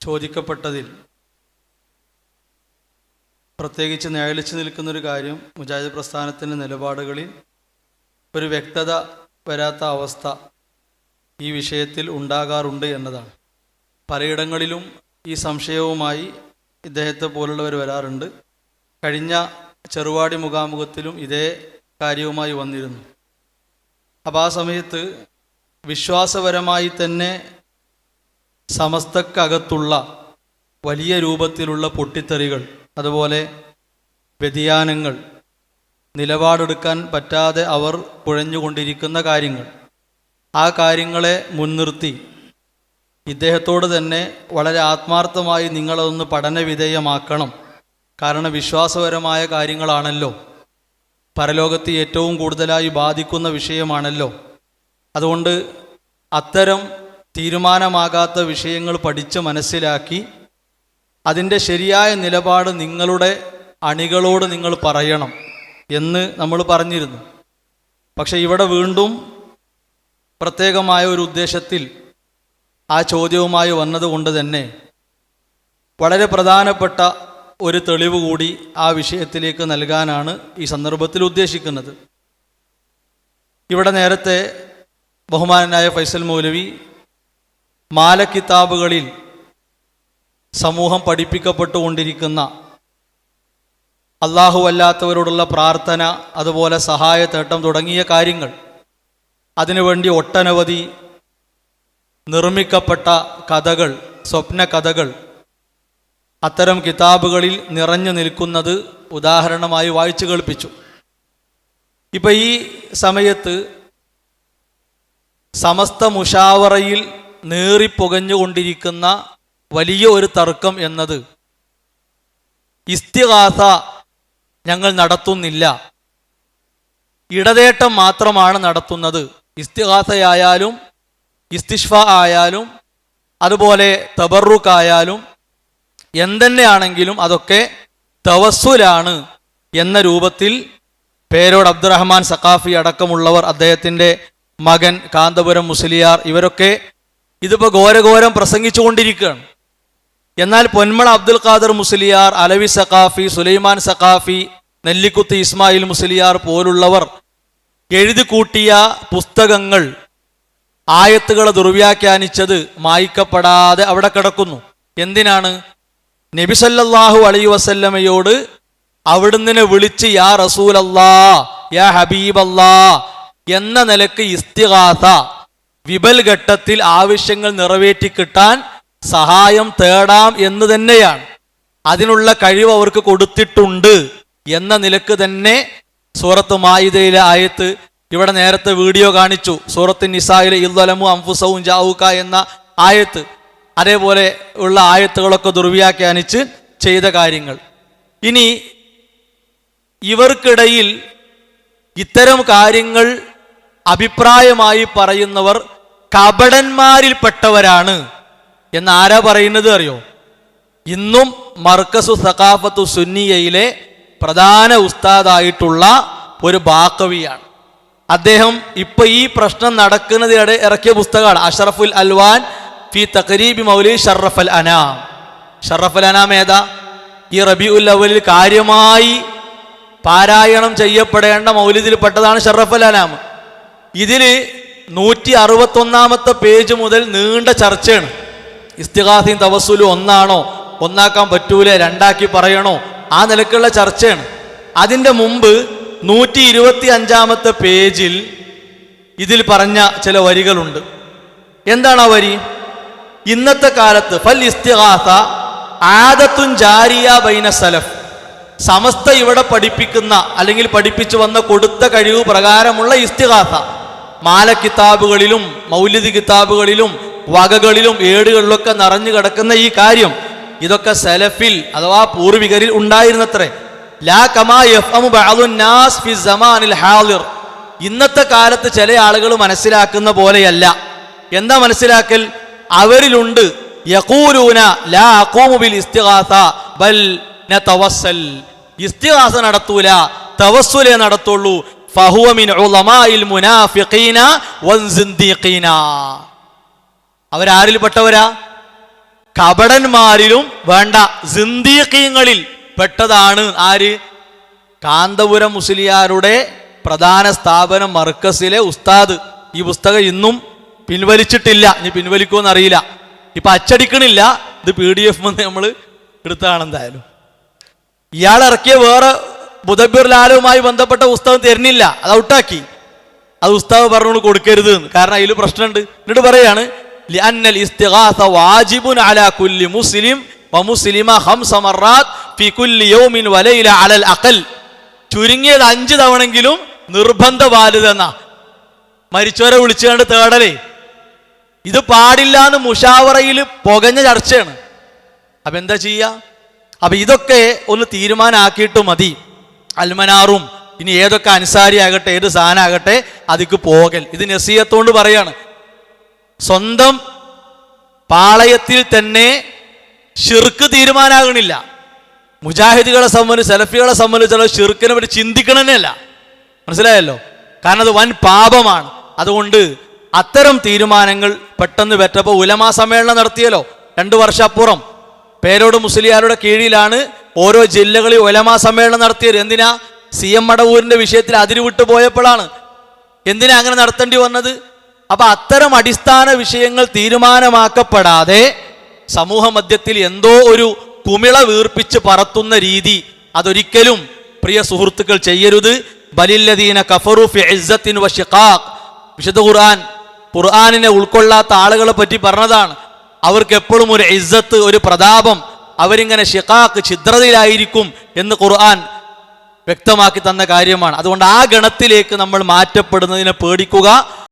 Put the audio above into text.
ചോദിക്കപ്പെട്ടതിൽ പ്രത്യേകിച്ച് നിഴലിച്ചു നിൽക്കുന്നൊരു കാര്യം മുജാഹിദ് പ്രസ്ഥാനത്തിന്റെ നിലപാടുകളിൽ ഒരു വ്യക്തത വരാത്ത അവസ്ഥ ഈ വിഷയത്തിൽ ഉണ്ടാകാറുണ്ട് എന്നതാണ്. പലയിടങ്ങളിലും ഈ സംശയവുമായി ഇദ്ദേഹത്തെ പോലുള്ളവർ വരാറുണ്ട്. കഴിഞ്ഞ ചെറുവാടി മുഖാമുഖത്തിലും ഇതേ കാര്യവുമായി വന്നിരുന്നു. അപ്പോൾ ആ സമയത്ത് വിശ്വാസപരമായി തന്നെ സമസ്തക്കകത്തുള്ള വലിയ രൂപത്തിലുള്ള പൊട്ടിത്തെറികൾ അതുപോലെ വ്യതിയാനങ്ങൾ നിലപാടെടുക്കാൻ പറ്റാതെ അവർ കുഴഞ്ഞുകൊണ്ടിരിക്കുന്ന കാര്യങ്ങൾ ആ കാര്യങ്ങളെ മുൻനിർത്തി ഇദ്ദേഹത്തോട് തന്നെ വളരെ ആത്മാർത്ഥമായി നിങ്ങളതൊന്ന് പഠനവിധേയമാക്കണം. കാരണം വിശ്വാസപരമായ കാര്യങ്ങളാണല്ലോ. പരലോകത്ത് ഏറ്റവും കൂടുതലായി ബാധിക്കുന്ന വിഷയമാണല്ലോ. അതുകൊണ്ട് അത്തരം തീരുമാനമാകാത്ത വിഷയങ്ങൾ പഠിച്ച് മനസ്സിലാക്കി അതിന്റെ ശരിയായ നിലപാട് നിങ്ങളുടെ അണികളോട് നിങ്ങൾ പറയണം എന്ന് നമ്മൾ പറഞ്ഞിരുന്നു. പക്ഷെ ഇവിടെ വീണ്ടും പ്രത്യേകമായ ഒരു ഉദ്ദേശത്തിൽ ആ ചോദ്യവുമായി വന്നതുകൊണ്ട് തന്നെ വളരെ പ്രധാനപ്പെട്ട ഒരു തെളിവ് കൂടി ആ വിഷയത്തിലേക്ക് നൽകാനാണ് ഈ സന്ദർഭത്തിൽ ഉദ്ദേശിക്കുന്നത്. ഇവിടെ നേരത്തെ ബഹുമാനനായ ഫൈസൽ മൗലവി മാലക്കിതാബുകളിൽ സമൂഹം പഠിപ്പിക്കപ്പെട്ടുകൊണ്ടിരിക്കുന്ന അള്ളാഹു അല്ലാത്തവരോടുള്ള പ്രാർത്ഥന അതുപോലെ സഹായത്തേട്ടം തുടങ്ങിയ കാര്യങ്ങൾ അതിനുവേണ്ടി ഒട്ടനവധി നിർമ്മിക്കപ്പെട്ട കഥകൾ സ്വപ്ന കഥകൾ അത്തരം കിതാബുകളിൽ നിറഞ്ഞു നിൽക്കുന്നത് ഉദാഹരണമായി വായിച്ചു കേൾപ്പിച്ചു. ഇപ്പം ഈ സമയത്ത് സമസ്ത മുഷാവറയിൽ നേറിപ്പുകഞ്ഞുകൊണ്ടിരിക്കുന്ന വലിയ ഒരു തർക്കം എന്നത് ഇസ്തിഹാസ ഞങ്ങൾ നടത്തുന്നില്ല. ഇടതേട്ടം മാത്രമാണ് നടത്തുന്നത്. ഇസ്തിഹാസയായാലും ഇസ്തിഷ്ഫ ആയാലും അതുപോലെ തബറുക്കായാലും എന്തെന്നെയാണെങ്കിലും അതൊക്കെ തവസ്സുലാണ് എന്ന രൂപത്തിൽ പേരോട് അബ്ദുറഹ്മാൻ സഖാഫി അടക്കമുള്ളവർ അദ്ദേഹത്തിന്റെ മകൻ കാന്തപുരം മുസ്ലിയാർ ഇവരൊക്കെ ഇതിപ്പോൾ ഘോരഘോരം പ്രസംഗിച്ചുകൊണ്ടിരിക്കുകയാണ്. എന്നാൽ പൊന്മള അബ്ദുൽ ഖാദർ മുസ്ലിയാർ അലവി സഖാഫി സുലൈമാൻ സഖാഫി നെല്ലിക്കുത്ത് ഇസ്മായിൽ മുസ്ലിയാർ പോലുള്ളവർ എഴുതി കൂട്ടിയ പുസ്തകങ്ങൾ ആയത്തുകളെ ദുർവ്യാഖ്യാനിച്ചത് മായ്ക്കപ്പെടാതെ അവിടെ കിടക്കുന്നു. എന്തിനാണ്? നബിസല്ലാഹു അലൈ വസല്ലമയോട് അവിടുന്ന് വിളിച്ച് യാ റസൂലല്ലാ യാ ഹബീബല്ലാ എന്ന നിലയ്ക്ക് ഇസ്തിഹാസ വിപൽ ഘട്ടത്തിൽ ആവശ്യങ്ങൾ നിറവേറ്റി കിട്ടാൻ സഹായം തേടാം എന്ന് തന്നെയാണ്. അതിനുള്ള കഴിവ് അവർക്ക് കൊടുത്തിട്ടുണ്ട് എന്ന നിലയ്ക്ക് തന്നെ സൂറത്ത് മായിദയിലെ ആയത്ത് ഇവിടെ നേരത്തെ വീഡിയോ കാണിച്ചു. സൂറത്ത് നിസായിലെ ഇൽവലമു അംഫുസവും ജാവുക എന്ന ആയത്ത്. അതേപോലെ ഉള്ള ആയത്തുകളൊക്കെ ദുർവ്യാഖ്യാനിച്ച് ചെയ്ത കാര്യങ്ങൾ. ഇനി ഇവർക്കിടയിൽ ഇത്തരം കാര്യങ്ങൾ അഭിപ്രായമായി പറയുന്നവർ കപടന്മാരിൽപ്പെട്ടവരാണ്. എന്ന് ആരാ പറയുന്നത് അറിയോ? ഇന്നും മർക്കസു സഖാഫത്തു സുന്നിയയിലെ പ്രധാന ഉസ്താദായിട്ടുള്ള ഒരു ബാക്കവിയാണ്. അദ്ദേഹം ഇപ്പൊ ഈ പ്രശ്നം നടക്കുന്നതിനിടെ ഇറക്കിയ പുസ്തകമാണ്. അഷറഫുൽ അൽവാൻ ഫി തഖരീബി മൗലി ഷറഫ് അൽ അനാം. ഷറഫ് അൽ അനാം ഏതാ? ഈ റബി ഉൽ അവലിൽ കാര്യമായി പാരായണം ചെയ്യപ്പെടേണ്ട മൗലിദിൽപ്പെട്ടതാണ് ഷറഫ് അൽ അനാം. ഇതിൽ നൂറ്റി അറുപത്തൊന്നാമത്തെ പേജ് മുതൽ നീണ്ട ചർച്ചയാണ്. ഇസ്തിഹാസിയും തവസ്സുലും ഒന്നാണോ? ഒന്നാക്കാൻ പറ്റൂലേ? രണ്ടാക്കി പറയണോ? ആ നിലക്കുള്ള ചർച്ചയാണ്. അതിന്റെ മുമ്പ് നൂറ്റി ഇരുപത്തി അഞ്ചാമത്തെ പേജിൽ ഇതിൽ പറഞ്ഞ ചില വരികളുണ്ട്. എന്താണ് ആ വരി? ഇന്നത്തെ കാലത്ത് ഫൽ ഇസ്തിഹാസ ആദത്തുൻ ജാരിയ ബൈന സലഫ്. സമസ്ത ഇവിടെ പഠിപ്പിക്കുന്ന അല്ലെങ്കിൽ പഠിപ്പിച്ചു വന്ന കൊടുത്ത കഴിവ് പ്രകാരമുള്ള ഇസ്തിഹാസ മാല കിതാബുകളിലും മൗലിദ് കിതാബുകളിലും വകകളിലും ഏടുകളിലൊക്കെ നിറഞ്ഞു കിടക്കുന്ന ഈ കാര്യം ഇതൊക്കെ സലഫിൽ അഥവാ പൂർവികരിൽ ഉണ്ടായിരുന്നത്രേ. ലാ ഹാളിർ ഇന്നത്തെ കാലത്ത് ചില ആളുകൾ മനസ്സിലാക്കുന്ന പോലെയല്ല. എന്താ മനസ്സിലാക്കൽ? അവരിലുണ്ട്. യഖൂലൂന ലാ അഖൂമു ബിൽ ബൽ തവസ്സൽ ഇസ്തിഗാസ നടത്തൂല തവസ്സുലേ നടത്തുള്ളൂ. ഫഹുവ മിൻ ഉലമാഇൽ മുനാഫിഖീന വൻസിന്ദീഖീന അവരാരിൽപ്പെട്ടവരാ കപടന്മാരിലും വേണ്ട. സിന്ദീഖീങ്ങളിൽ പെട്ടതാണ് ആര്? കാന്തപുരം മുസ്ലിയാരുടെ പ്രധാന സ്ഥാപനം മർക്കസിലെ ഉസ്താദ്. ഈ പുസ്തകം ഇന്നും പിൻവലിച്ചിട്ടില്ല. ഇനി പിൻവലിക്കുമെന്ന് അറിയില്ല ഇപ്പൊ അച്ചടിക്കണില്ല. ഇത് പി ഡി എഫ് നമ്മൾ എടുത്താണ് എന്തായാലും ഇയാൾ ഇറക്കിയ വേറെ മുദബിർ ലാലുമായി ബന്ധപ്പെട്ട പുസ്തകം തരുന്നില്ല. അത് ഔട്ടാക്കി. അത് ഉസ്താവ് പറഞ്ഞുകൊണ്ട് കൊടുക്കരുത് കാരണം അതിൽ പ്രശ്നമുണ്ട്. എന്നിട്ട് പറയാണ് "ലിഅന്നൽ ചുരുങ്ങിയത് അഞ്ച് തവണെങ്കിലും നിർബന്ധ ബാധ്യത എന്നാ. മരിച്ചവരെ വിളിച്ചുകൊണ്ട് തേടലേ. ഇത് പാടില്ല എന്ന് മുഷാവറയിൽ പുകഞ്ഞ ചർച്ചയാണ്. അപ്പൊ എന്താ ചെയ്യുക അപ്പൊ ഇതൊക്കെ ഒന്ന് തീരുമാനമാക്കിയിട്ട് മതി. അൽമനാറും ഇനി ഏതൊക്കെ അനുസാരി ആകട്ടെ ഏത് സാധനമാകട്ടെ അതിക്ക് പോകൽ. ഇത് നസീയത്തോണ്ട് പറയാണ്. സ്വന്തം പാളയത്തിൽ തന്നെ ഷിർക്ക് തീരുമാനാകണില്ല. മുജാഹിദുകളെ സംബന്ധിച്ച് സെലഫികളെ സംബന്ധിച്ചുള്ള ഷിർക്കിനെ പറ്റി ചിന്തിക്കണമെന്നല്ല മനസ്സിലായല്ലോ? കാരണം അത് വൻ പാപമാണ്. അതുകൊണ്ട് അത്തരം തീരുമാനങ്ങൾ പെട്ടെന്ന് പറ്റപ്പോൾ ഉലമാ സമ്മേളനം നടത്തിയല്ലോ രണ്ടു വർഷപ്പുറം. പേരോട് മുസ്ലിയാരുടെ കീഴിലാണ് ഓരോ ജില്ലകളിൽ ഒലമാ സമ്മേളനം നടത്തിയത് എന്തിനാ? സി എം മടവൂരിന്റെ വിഷയത്തിൽ അതിരുവിട്ട് പോയപ്പോഴാണ്. എന്തിനാ അങ്ങനെ നടത്തേണ്ടി വന്നത്? അപ്പൊ അത്തരം അടിസ്ഥാന വിഷയങ്ങൾ തീരുമാനമാക്കപ്പെടാതെ സമൂഹ മധ്യത്തിൽ എന്തോ ഒരു കുമിള വീർപ്പിച്ച് പറത്തുന്ന രീതി അതൊരിക്കലും പ്രിയ സുഹൃത്തുക്കൾ ചെയ്യരുത്. ബലില്ലദീന കഫറു ഫി ഇസ്സത്തിൻ വ ശിഖാഖ്. വിശുദ്ധ ഖുർആൻ ഖുർആാനിനെ ഉൾക്കൊള്ളാത്ത ആളുകളെ പറ്റി പറഞ്ഞതാണ്. അവർക്ക് എപ്പോഴും ഒരു ഇസ്സത്ത് ഒരു പ്രതാപം അവരിങ്ങനെ ഷിഖാക്ക് ഛിദ്രതയിലായിരിക്കും എന്ന് ഖുർആൻ വ്യക്തമാക്കി തന്ന കാര്യമാണ്. അതുകൊണ്ട് ആ ഗണത്തിലേക്ക് നമ്മൾ മാറ്റപ്പെടുന്നതിനെ പേടിക്കുക.